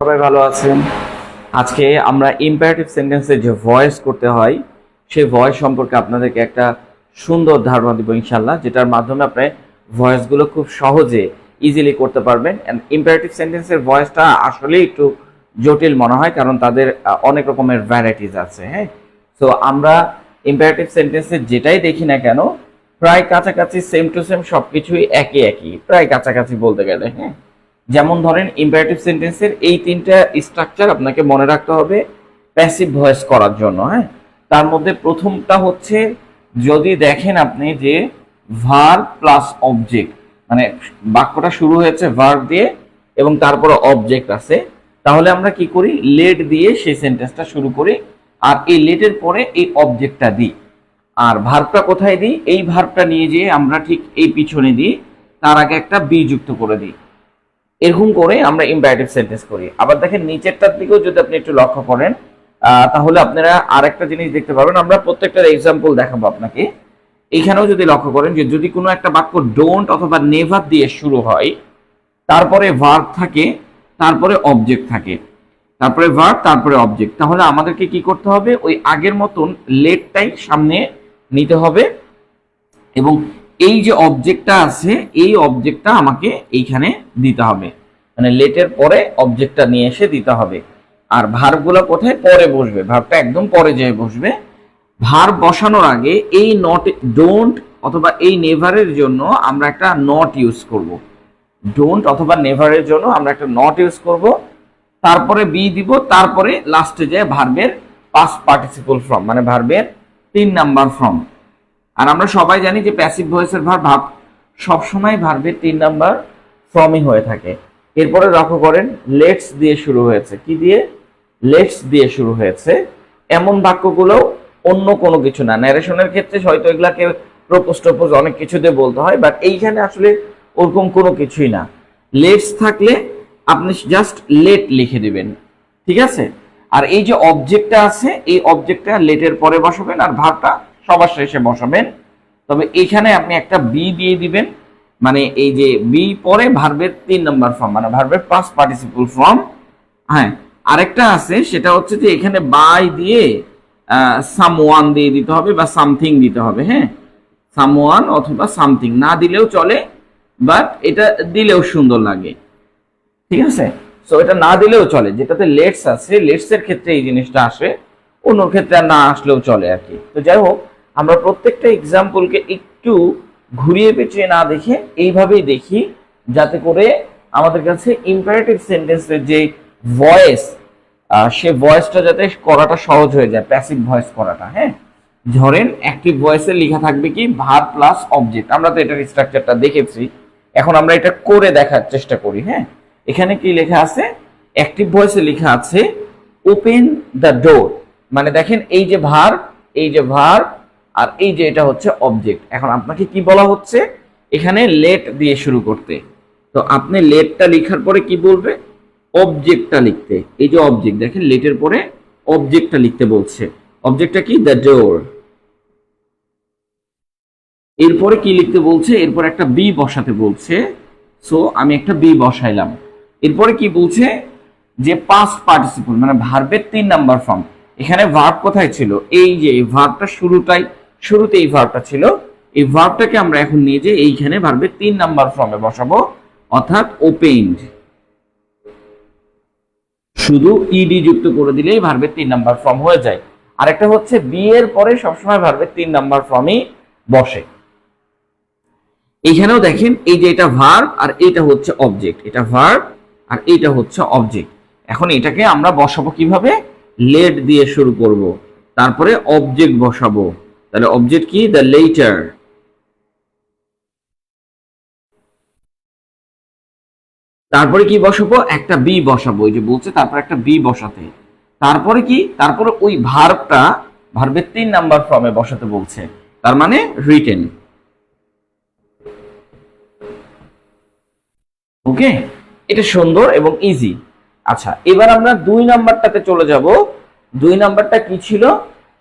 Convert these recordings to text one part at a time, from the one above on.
সবাই ভালো আছেন। আজকে আমরা ইম্পারেটিভ সেন্টেন্সে যে ভয়েস করতে হয় সেই ভয়েস সম্পর্কে আপনাদেরকে একটা সুন্দর ধারণা দিব ইনশাল্লাহ যেটার মাধ্যমে আপনি ভয়েসগুলো খুব সহজে ইজিলি করতে পারবেন। ইম্পারেটিভ সেন্টেন্সের ভয়েসটা আসলে একটু জটিল মনে হয়, কারণ তাদের অনেক রকমের ভ্যারাইটিস আছে হ্যাঁ? তো আমরা ইম্পারেটিভ সেন্টেন্সের যেটাই দেখি না কেন, প্রায় কাছাকাছি সেম টু সেম সবকিছুই একই একই, প্রায় কাছাকাছি বলতে গেলে হ্যাঁ? যেমন ধরেন ইম্পারেটিভ সেন্টেন্সের এই তিনটা স্ট্রাকচার আপনাকে মনে রাখতে হবে প্যাসিভ ভয়েস করার জন্য হ্যাঁ? তার মধ্যে প্রথমটা হচ্ছে যদি দেখেন আপনি যে ভার প্লাস অবজেক্ট মানে বাক্যটা শুরু হয়েছে ভার দিয়ে এবং তারপরে অবজেক্ট আছে, তাহলে আমরা কি করি? লেট দিয়ে সেই সেন্টেন্সটা শুরু করি আর এই লেটের পরে এই অবজেক্টটা দিই। আর ভার্বটা কোথায় দিই? এই ভার্বটা নিয়ে যেয়ে আমরা ঠিক এই পিছনে দিই, তার আগে একটা বি যুক্ত করে দিই। এরকম করে আমরা ইম্পারেটিভ সেন্টেন্স করি। আবার দেখেন, নিচেরটার দিকেও যদি আপনি একটু লক্ষ্য করেন তাহলে আপনারা আরেকটা জিনিস দেখতে পাবেন আমরা প্রত্যেকটার এক্সাম্পল দেখাবো আপনাকে। এখানেও যদি লক্ষ্য করেন যে, যদি কোনো একটা বাক্য ডোন্ট অথবা নেভার দিয়ে শুরু হয়, তারপরে ভার্ব থাকে, তারপরে অবজেক্ট থাকে। তারপরে ভার্ব তারপরে অবজেক্ট তাহলে আমাদেরকে কি করতে হবে? ওই আগের মতন লেটটাই সামনে নিতে হবে এবং এই যে অবজেক্টটা আছে, এই অবজেক্টটা আমাকে এইখানে দিতে হবে। মানে লেটের পরে অবজেক্টটা নিয়ে এসে দিতে হবে। আর ভার্বগুলো কোথায়? পরে বসবে। ভার্বটা একদম পরে যেয়ে বসবে। ভার্ব বসানোর আগে এই নট ডোন্ট অথবা এই নেভারের জন্য আমরা একটা নট ইউজ করব। ডোন্ট অথবা নেভারের জন্য আমরা একটা নট ইউজ করব। তারপরে বি দিব, তারপরে লাস্টে যায় ভার্বের পাস পার্টিসিপল ফর্ম মানে ভার্বের তিন নাম্বার ফর্ম আর আমরা সবাই জানি যে প্যাসিভ ভয়েসের ভার ভাব সবসময় ভার্বের তিন নাম্বার ফর্মই হয়ে থাকে। এরপরে লক্ষ্য করেন লেটস দিয়ে শুরু হয়েছে। কি দিয়ে? লেটস দিয়ে শুরু হয়েছে। এমন বাক্যগুলো অন্য কোনো কিছু না। ন্যারেশনের ক্ষেত্রে হয়তো এগুলাকে প্রপোজ টপোজ অনেক কিছু দিয়ে বলতে হয় বাট এইখানে আসলে ওরকম কোনো কিছুই না। লেটস থাকলে আপনি জাস্ট লেট লিখে দিবেন। ঠিক আছে? আর এই যে অবজেক্টটা আছে, এই অবজেক্টটা লেটের পরে বসাবেন, আর ভাবটা সবার শেষে বসাবেন। তবে এখানে আপনি একটা বি দিয়ে দিবেন। মানে এই যে বি পরে ভার্বের তিন নম্বর ফর্ম মানে ভার্বের পাঁচ পার্টিসিপল ফর্ম হ্যাঁ আরেকটা আছে, সেটা হচ্ছে যে এখানে বাই দিয়ে সাম ওয়ান দিয়ে দিতে হবে বা সামথিং দিতে হবে হ্যাঁ? সাম ওয়ান অথবা সামথিং না দিলেও চলে বাট এটা দিলেও সুন্দর লাগে। ঠিক আছে? সো এটা না দিলেও চলে, যেটাতে লেটস আছে লেটস এর ক্ষেত্রে এই জিনিসটা আসে অন্য ক্ষেত্রে না আসলেও চলে আর কি। তো যাই হোক আমরা প্রত্যেকটা এক্সাম্পলকে একটু ঘুরিয়ে পেঁচিয়ে না দেখে এইভাবেই দেখি, যাতে করে আমাদের কাছে ইম্পারেটিভ সেন্টেন্সের যে ভয়েস সে ভয়েসটা যাতে করাটা সহজ হয়ে যায় প্যাসিভ ভয়েস করাটা হ্যাঁ? ধরেন অ্যাক্টিভ ভয়েসে লেখা থাকবে কি ভার প্লাস অবজেক্ট আমরা তো এটার স্ট্রাকচারটা দেখেছি। এখন আমরা এটা করে দেখার চেষ্টা করি হ্যাঁ? এখানে কি লেখা আছে? অ্যাক্টিভ ভয়েসে লেখা আছে ওপেন দ্য ডোর মানে দেখেন এই যে ভার এই যে ভার আর এই যে এটা হচ্ছে অবজেক্ট এখন আপনাকে কি বলা হচ্ছে? এখানে লেট দিয়ে শুরু করতে। তো আপনি লেটটা লেখার পরে কি বলবে? অবজেক্টটা লিখতে। এই যে অবজেক্ট দেখেন লেটের পরে অবজেক্টটা লিখতে বলছে। অবজেক্টটা কি? দ্য ডোর এরপরে কি লিখতে বলছে? এরপর একটা বি বসাতে বলছে। সো আমি একটা বি বসাইলাম। এরপরে কি বলছে? যে পাস্ট পার্টিসিপল মানে ভার্বের তিন নাম্বার ফর্ম এখানে ভার্ব কোথায় ছিল? এই যে ভার্বটা শুরুটাই শুরুতে এই ভার্বটা ছিল। এই ভার্বটাকে আমরা এখন নিয়ে যে এইখানে ভার্বের তিন নাম্বার ফর্মে বসাবো। অর্থাৎ ওপেন্ড শুধু ইডি যুক্ত করে দিলেই ভার্বের তিন নাম্বার ফর্ম হয়ে যায়। আরেকটা হচ্ছে বি এর পরে সবসময় ভার্বের তিন নাম্বার ফর্মই বসে। এইখানেও দেখেন, এই যে এটা ভার্ব আর এটা হচ্ছে অবজেক্ট এটা ভার্ব আর এটা হচ্ছে অবজেক্ট এখন এটাকে আমরা বসাবো কীভাবে? লেট দিয়ে শুরু করব। তারপরে অবজেক্ট বসাবো। তাহলে অবজেক্ট কি? দ্য লেটার তারপরে কি বসাবো? একটা বি বসাবো। ওই যে বলছে, তারপরে একটা বি বসাতে। তারপরে কি? তারপরে ওই ভার্বটা ভার্বের তিন নাম্বার ফর্মে বসাতে বলছে। তার মানে রিটেন ওকে এটা সুন্দর এবং ইজি আচ্ছা এবার আমরা দুই নাম্বারটাতে চলে যাব। দুই নাম্বারটা কি ছিল?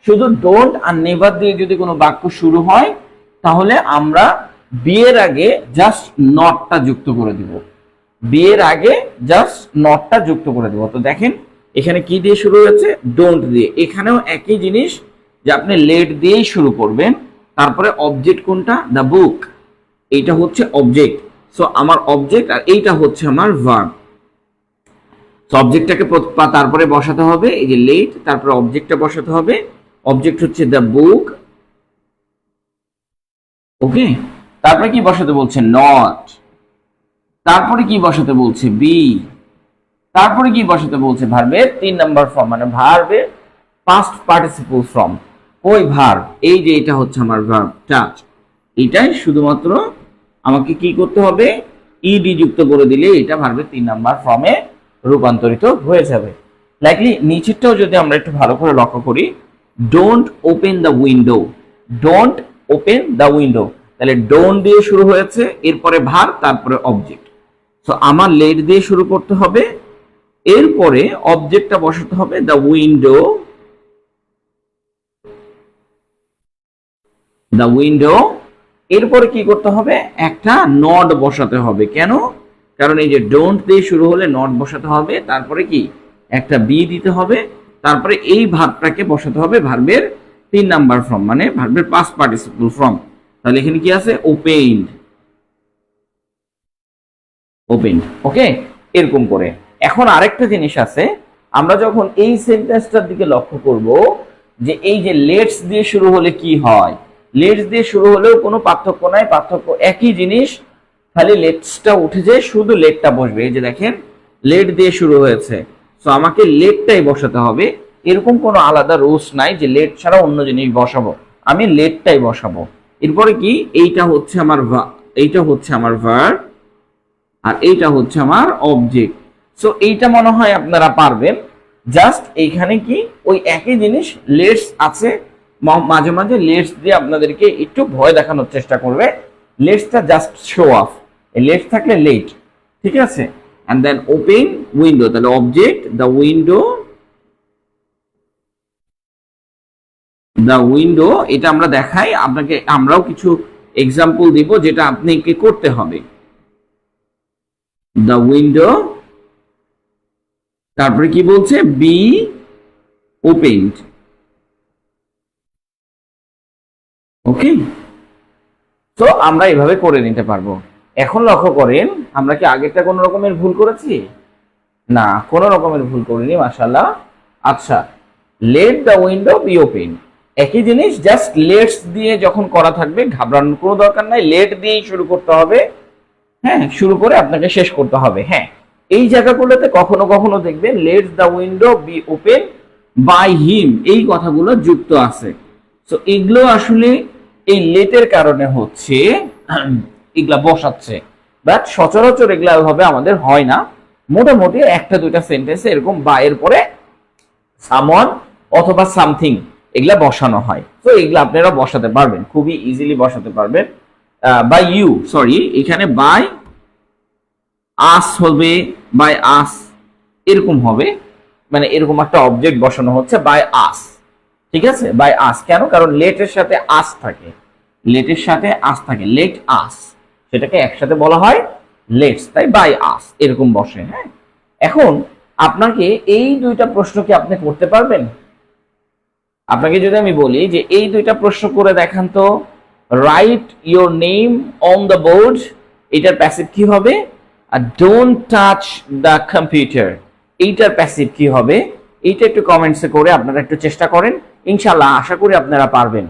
শুধু ডোন্ট আর নেভার দিয়ে যদি কোনো বাক্য শুরু হয়, তাহলে আমরা বিয়ের আগে জাস্ট নটটা যুক্ত করে দিব। বিয়ের আগে জাস্ট নটটা যুক্ত করে দেবো। তো দেখেন, এখানে কি দিয়ে শুরু হয়েছে? ডোন্ট দিয়ে। এখানেও একই জিনিস যে আপনি লেট দিয়েই শুরু করবেন, তারপরে অবজেক্ট কোনটা? দ্য বুক এইটা হচ্ছে অবজেক্ট সো আমার অবজেক্ট আর এইটা হচ্ছে আমার ভার্ব সো অবজেক্টটাকে তারপরে বসাতে হবে, এই যে লেট তারপরে অবজেক্টটা বসাতে হবে। অবজেক্ট হচ্ছে দ্য বুক ওকে তারপরে কি বসাতে বলছে? নট তারপরে কি বসাতে বলছে? বি তারপরে কি বসাতে বলছে? ভার্বের তিন নাম্বার ফর্ম মানে ভার্বের পাস্ট পার্টিসিপল ফর্ম ওই ভার্ব এই যে এটা হচ্ছে আমার ভার্ব টাচ এটাই শুধুমাত্র আমাকে কি করতে হবে? ইডি যুক্ত করে দিলে এটা ভার্বের তিন নাম্বার ফর্মে রূপান্তরিত হয়ে যাবে। লাইকলি নিচেরটাও যদি আমরা একটু ভালো করে লক্ষ্য করি don't open the window don't open the window তাহলে ডোন্ট দিয়ে শুরু হয়েছে, এরপরে ভার, তারপরে অবজেক্ট সো আমার লেট দিয়ে শুরু করতে হবে, এরপরে অবজেক্টটা বসাতে হবে দ্য উইন্ডো দ্য উইন্ডো এরপরে কি করতে হবে? একটা নট বসাতে হবে। কেন? কারণ এই যে ডোন্ট দিয়ে শুরু হলে নট বসাতে হবে, তারপরে কি? একটা বি দিতে হবে। তারপরে এই ভার্বটাকে বসাতে হবে ভার্বের তিন নাম্বার ফর্ম মানে ভার্বের পাস পার্টিসিপল ফর্ম তাহলে এখানে কি আছে? ওপেন্ড ওপেন্ড ওকে এরকম করে। এখন আরেকটা জিনিস আছে, আমরা যখন এই সেন্টেন্সটার দিকে লক্ষ্য করব, যে এই যে লেটস দিয়ে শুরু হলে কি হয়? লেটস দিয়ে শুরু হলেও কোনো পার্থক্য নাই, পার্থক্য একই জিনিস, খালি লেটসটা উঠে যায় শুধু লেটটা বসবে। এই যে দেখেন লেট দিয়ে শুরু হয়েছে। সো আমাকে লেটটাই বসাতে হবে। এরকম কোনো আলাদা রুলস নাই যে লেট ছাড়া অন্য জিনিস বসাবো। আমি লেটটাই বসাবো। এরপরে কি? এইটা হচ্ছে আমার এইটা হচ্ছে আমার ভার আর এইটা হচ্ছে আমার অবজেক্ট সো এইটা মনে হয় আপনারা পারবেন। জাস্ট এইখানে কি? ওই একই জিনিস লেটস আছে। মাঝে মাঝে লেটস দিয়ে আপনাদেরকে একটু ভয় দেখানোর চেষ্টা করবে। লেটসটা জাস্ট শো অফ লেটস থাকলে লেট ঠিক আছে? অ্যান্ড দেন ওপেন উইন্ডো তাহলে object the window the window এটা আমরা দেখাই, আপনাকে, আমরাও কিছু এক্সাম্পল দিব যেটা আপনাকে করতে হবে। দ্য উইন্ডো তারপরে কি বলছে? বি ওপেন্ড ওকে তো আমরা এভাবে করে নিতে পারব। এখন লক্ষ্য করেন, আমরা কি আগেরটা কোনো রকমের ভুল করেছি? না, কোনো রকমের ভুল করিনি মাশাল্লাহ আচ্ছা let the window be open একই জিনিস জাস্ট লেটস দিয়ে যখন করা থাকবে, ঘাবড়ানোর কোনো দরকার নাই লেট দিয়েই শুরু করতে হবে। হ্যাঁ শুরু করে আপনাকে শেষ করতে হবে হ্যাঁ। এই জায়গাগুলোতে কখনো কখনো দেখবেন let's the window be open by him এই কথাগুলো যুক্ত আছে। সো এগুলো আসলে এই লেটের কারণে হচ্ছে এগুলা বসাচ্ছে। বাট সচরাচর এগুলা ভাবে আমাদের হয় না। মোটামুটি একটা দুইটা সেন্টেন্সে এরকম বা এর পরে অথবা সামথিং এগুলা বসানো হয়। তো এগুলা আপনারা বসাতে পারবেন, খুবই ইজিলি বসাতে পারবেন। বাই ইউ সরি এখানে বাই আস হবে বাই আস এরকম হবে। মানে এরকম একটা অবজেক্ট বসানো হচ্ছে বাই আস ঠিক আছে? বাই আস কেন? কারণ লেটের সাথে আস থাকে। লেটের সাথে আস থাকে। লেট আস সেটাকে একসাথে বলা হয় লেটস, তাই বাই আস, এরকম বসে হ্যাঁ? এখন আপনাকে এই দুইটা প্রশ্ন কি আপনি করতে পারবেন? আপনাকে যদি আমি বলি যে এই দুইটা প্রশ্ন করে দেখান তো write your name on the board এটার প্যাসিভ কি হবে? আর ডোন্ট টাচ দ্য কম্পিউটার এইটার প্যাসিভ কি হবে? এইটা একটু কমেন্টসে করে আপনারা একটু চেষ্টা করেন, ইনশাল্লাহ আশা করি আপনারা পারবেন।